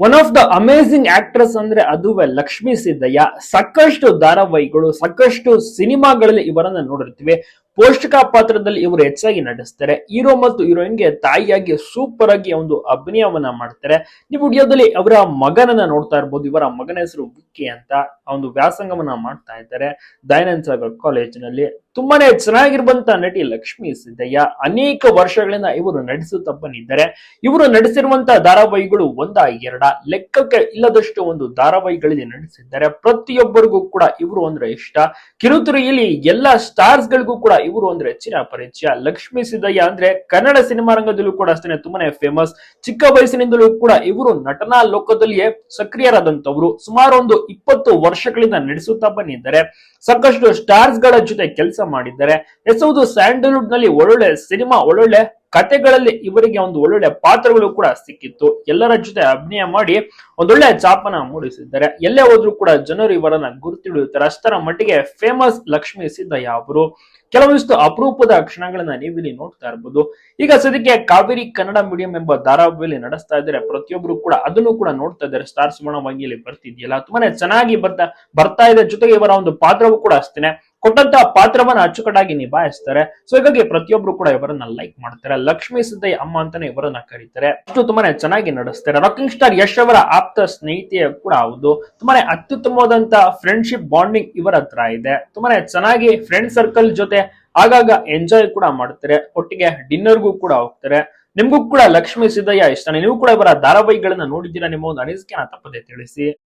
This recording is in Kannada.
One of the amazing actress ಅಂದ್ರೆ ಅದುವೇ ಲಕ್ಷ್ಮೀ ಸಿದ್ದಯ್ಯ. ಸಾಕಷ್ಟು ಧಾರಾವಾಹಿಗಳು, ಸಾಕಷ್ಟು ಸಿನಿಮಾಗಳಲ್ಲಿ ಇವರನ್ನ ನೋಡಿರ್ತೀವಿ. ಪೋಷಕ ಪಾತ್ರದಲ್ಲಿ ಇವರು ಹೆಚ್ಚಾಗಿ ನಟಿಸ್ತಾರೆ. ಹೀರೋ ಮತ್ತು ಹೀರೋಯಿನ್ಗೆ ತಾಯಿಯಾಗಿ ಸೂಪರ್ ಆಗಿ ಒಂದು ಅಭಿನಯವನ್ನ ಮಾಡ್ತಾರೆ. ನೀವು ವಿಡಿಯೋದಲ್ಲಿ ಅವರ ಮಗನನ್ನ ನೋಡ್ತಾ ಇರ್ಬೋದು. ಇವರ ಮಗನ ಹೆಸರು ವಿಕ್ಕಿ ಅಂತ ಒಂದು ವ್ಯಾಸಂಗವನ್ನ ಮಾಡ್ತಾ ಇದ್ದಾರೆ ದಯಾನಂದ ಸಾಗರ್ ಕಾಲೇಜಿನಲ್ಲಿ. ತುಂಬಾನೇ ಚೆನ್ನಾಗಿರುವಂತಹ ನಟಿ ಲಕ್ಷ್ಮೀ ಸಿದ್ದಯ್ಯ. ಅನೇಕ ವರ್ಷಗಳಿಂದ ಇವರು ನಟಿಸುತ್ತಾ ಬಂದಿದ್ದಾರೆ. ಇವರು ನಟಿಸಿರುವಂತ ಧಾರಾವಾಹಿಗಳು ಒಂದ ಎರಡ. ಲೆಕ್ಕಕ್ಕೆ ಇಲ್ಲದಷ್ಟು ಒಂದು ಧಾರಾವಾಹಿಗಳಲ್ಲಿ ನಡೆಸಿದ್ದಾರೆ ಪ್ರತಿಯೊಬ್ಬರಿಗೂ ಕೂಡ ಇವರು ಅಂದ್ರೆ ಇಷ್ಟ. ಕಿರುತುರಿಯಲ್ಲಿ ಎಲ್ಲಾ ಸ್ಟಾರ್ಸ್ ಗಳಿಗೂ ಕೂಡ ಇವರು ಅಂದ್ರೆ ಹೆಚ್ಚಿನ ಪರಿಚಯ. ಲಕ್ಷ್ಮೀ ಸಿದ್ದಯ್ಯ ಅಂದ್ರೆ ಕನ್ನಡ ಸಿನಿಮಾ ರಂಗದಲ್ಲೂ ಕೂಡ ಅಷ್ಟೇ ತುಂಬಾನೇ ಫೇಮಸ್ ಚಿಕ್ಕ ವಯಸ್ಸಿನಿಂದಲೂ ಕೂಡ ಇವರು ನಟನಾ ಲೋಕದಲ್ಲಿಯೇ ಸಕ್ರಿಯರಾದಂತವರು ಸುಮಾರು ಒಂದು ಇಪ್ಪತ್ತು ವರ್ಷಗಳಿಂದ ನಡೆಸುತ್ತಾ ಬಂದಿದ್ದಾರೆ. ಸಾಕಷ್ಟು ಸ್ಟಾರ್ಸ್ಗಳ ಜೊತೆ ಕೆಲಸ ಮಾಡಿದ್ದಾರೆ. ಎಸ್ ಸ್ಯಾಂಡಲ್ವುಡ್ನಲ್ಲಿ ಒಳ್ಳೊಳ್ಳೆ ಸಿನಿಮಾ, ಒಳ್ಳೊಳ್ಳೆ ಕತೆಗಳಲ್ಲಿ ಇವರಿಗೆ ಒಂದು ಒಳ್ಳೊಳ್ಳೆ ಪಾತ್ರಗಳು ಕೂಡ ಸಿಕ್ಕಿತ್ತು. ಎಲ್ಲರ ಜೊತೆ ಅಭಿನಯ ಮಾಡಿ ಒಂದೊಳ್ಳೆ ಚಾಪನ ಮೂಡಿಸಿದ್ದಾರೆ. ಎಲ್ಲೇ ಹೋದ್ರೂ ಕೂಡ ಜನರು ಇವರನ್ನ ಗುರುತಿಡಿಯುತ್ತಾರೆ ಅಷ್ಟರ ಮಟ್ಟಿಗೆ ಫೇಮಸ್ ಲಕ್ಷ್ಮಿ ಸಿದ್ದಯ್ಯ ಅವರು ಕೆಲವೊಂದಿಷ್ಟು ಅಪರೂಪದ ಕ್ಷಣಗಳನ್ನ ನೀವಿಲ್ಲಿ ನೋಡ್ತಾ ಇರ್ಬೋದು. ಈಗ ಸದ್ಯಕ್ಕೆ ಕಾವೇರಿ ಕನ್ನಡ ಮೀಡಿಯಂ ಎಂಬ ಧಾರಾವಾಹಿಯಲ್ಲಿ ನಡೆಸ್ತಾ ಇದ್ದಾರೆ. ಪ್ರತಿಯೊಬ್ರು ಕೂಡ ಅದನ್ನು ಕೂಡ ನೋಡ್ತಾ ಇದ್ದಾರೆ. ಸ್ಟಾರ್ ಸ್ಪರ್ಣವಾಗಿ ಇಲ್ಲಿ ಬರ್ತಿದ್ಯಲ್ಲ. ತುಂಬಾನೇ ಚೆನ್ನಾಗಿ ಬರ್ತಾ ಬರ್ತಾ ಇದೆ. ಜೊತೆಗೆ ಇವರ ಒಂದು ಪಾತ್ರವೂ ಕೂಡ ಅಷ್ಟೇನೆ. ಕೊಟ್ಟಂತ ಪಾತ್ರವನ್ನ ಅಚ್ಚುಕಟ್ಟಾಗಿ ನಿಭಾಯಿಸ್ತಾರೆ. ಸೊ ಹೀಗಾಗಿ ಪ್ರತಿಯೊಬ್ರು ಕೂಡ ಇವರನ್ನ ಲೈಕ್ ಮಾಡ್ತಾರೆ. ಲಕ್ಷ್ಮೀ ಸಿದ್ದಯ್ಯ ಅಮ್ಮ ಅಂತಾನೆ ಇವರನ್ನ ಕರೀತಾರೆ. ಅಷ್ಟು ತುಂಬಾನೇ ಚೆನ್ನಾಗಿ ನಡೆಸ್ತಾರೆ. ರಾಕಿಂಗ್ ಸ್ಟಾರ್ ಯಶ್ ಅವರ ಆಪ್ತ ಸ್ನೇಹಿತೆಯ ಕೂಡ ಹೌದು. ತುಂಬಾನೇ ಅತ್ಯುತ್ತಮವಾದಂತ ಫ್ರೆಂಡ್ಶಿಪ್ ಬಾಂಡಿಂಗ್ ಇವರ ಹತ್ರ ಇದೆ. ತುಂಬಾನೇ ಚೆನ್ನಾಗಿ ಫ್ರೆಂಡ್ ಸರ್ಕಲ್ ಜೊತೆ ಆಗಾಗ ಎಂಜಾಯ್ ಕೂಡ ಮಾಡ್ತಾರೆ. ಒಟ್ಟಿಗೆ ಡಿನ್ನರ್ಗೂ ಕೂಡ ಹೋಗ್ತಾರೆ. ನಿಮ್ಗೂ ಕೂಡ ಲಕ್ಷ್ಮೀ ಸಿದ್ದಯ್ಯ ಇಷ್ಟನೇ. ನೀವು ಕೂಡ ಇವರ ಧಾರಾವಾಹಿಗಳನ್ನ ನೋಡಿದ್ದೀರಾ ನಿಮ್ಮ ಒಂದು ಅನಿಸಿಕೆನ ತಪ್ಪದೆ ತಿಳಿಸಿ.